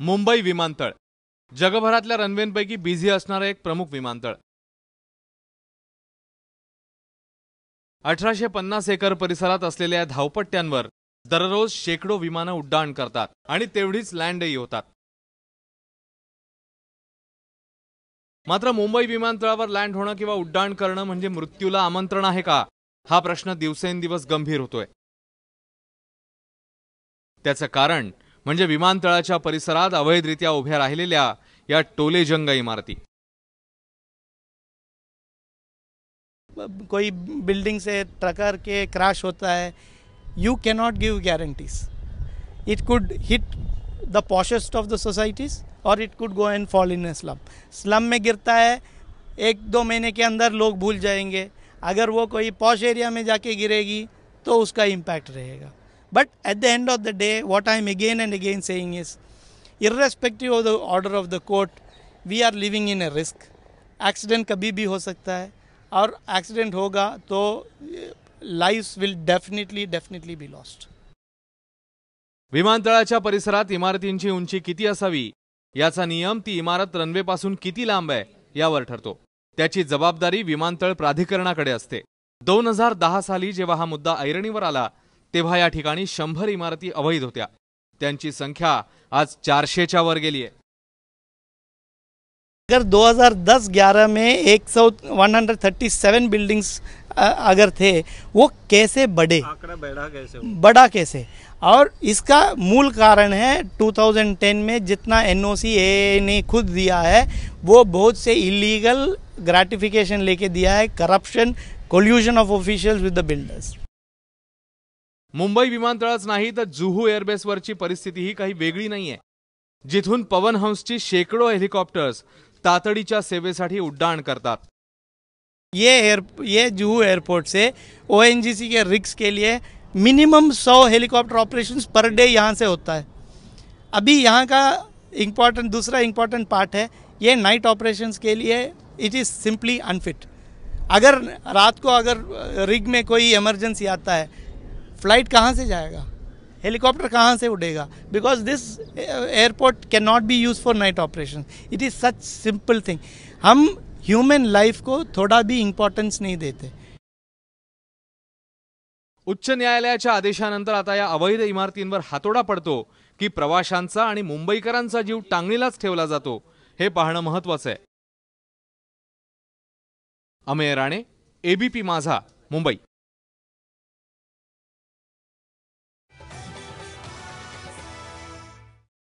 मुंबई विमानतळ. जगभरातल्या रनवेंपैकी बिझी असणारं एक प्रमुख विमानतळ. अठराशे पन्नास एकर परिसरात असलेल्या या धावपट्ट्यांवर दररोज शेकडो विमानं उड्डाण करतात आणि तेवढीच लँडही होतात. मात्र मुंबई विमानतळावर लँड होणं किंवा उड्डाण करणं म्हणजे मृत्यूला आमंत्रण आहे का? हा प्रश्न दिवसेंदिवस गंभीर होतोय. त्याचं कारण म्हणजे विमानतळाच्या परिसरात अवैधरित्या उभ्या राहिलेल्या या टोलेजंग इमारती. कोई बिल्डिंग से ट्रकर के क्रैश होता है you cannot give guarantees it could hit the poshest of the societies और it could go and fall in slum slum में गिरता है, एक दो महीने के अंदर लोग भूल जाएँगे। अगर वो कोई पॉश एरिया में जाके गिरेगी तो उसका इम्पैक्ट रहेगा। But at the end of the day what I am again and again saying is irrespective of the order of the court we are living in a risk. Accident कभी भी हो सकता है। और एक्सीडेंट होगा तो life will definitely definitely be lost विमानतळाच्या परिसरात इमारतींची उंची किती असावी? याचा नियम ती इमारत रनवेपासून किती लांब आहे यावर ठरतो. त्याची जबाबदारी विमानतळ प्राधिकरणाकडे असते. दोन हजार दहा साली जेव्हा हा मुद्दा ऐरणीवर आला तेव्हा या ठिकाणी शंभर इमारती अवैध होत्या. त्यांची संख्या आज चारशेच्या वर गेली आहे. अगर 2010-11 में 100 137 बिल्डिंग्स अगर थे वो कैसे बढ़े आंकड़ा बढ़ा कैसे बढ़ा कैसे? और इसका मूल कारण है 2010 में जितना एनओसी ए ने खुद दिया है वो बहुत से इलीगल ग्रेटिफिकेशन लेके दिया है corruption collusion of officials with the builders Mumbai विमानतळच नाही तर जुहू एअरबेसवरची परिस्थितीही काही वेगळी नाहीये. जिथून पवन हंसची शेकडो हेलिकॉप्टर्स तातडीच्या सेवेसाठी उड्डाण करतात. ये एयर ये जुहू एयरपोर्ट से ओएनजीसी के रिक्स के लिए minimum 100 helicopter operations per day यहाँ से होता है। अभी यहाँ का इंपॉर्टेंट दूसरा इंपॉर्टेंट पार्ट है, ये नाइट ऑपरेशंस के लिए इट इज़ सिंपली अनफिट अगर रात को अगर रिग में कोई इमरजेंसी आता है फ़्लाइट कहाँ से जाएगा? हेलीकॉप्टर कहाँ से उड़ेगा? Because this airport can not be use for night operation it is such simple thing हम ह्यूमन लाइफ को थोड़ा भी इम्पॉर्टन्स नहीं देते। उच्च न्यायालयाच्या आदेशानंतर आता या अवैध इमारतींवर हातोडा पडतो की प्रवाशांचा आणि मुंबईकरांचा जीव टांगणीलाच ठेवला जातो. हे पाहणं महत्वाचं आहे. अमेय राणे एबीपी माझा, मुंबई.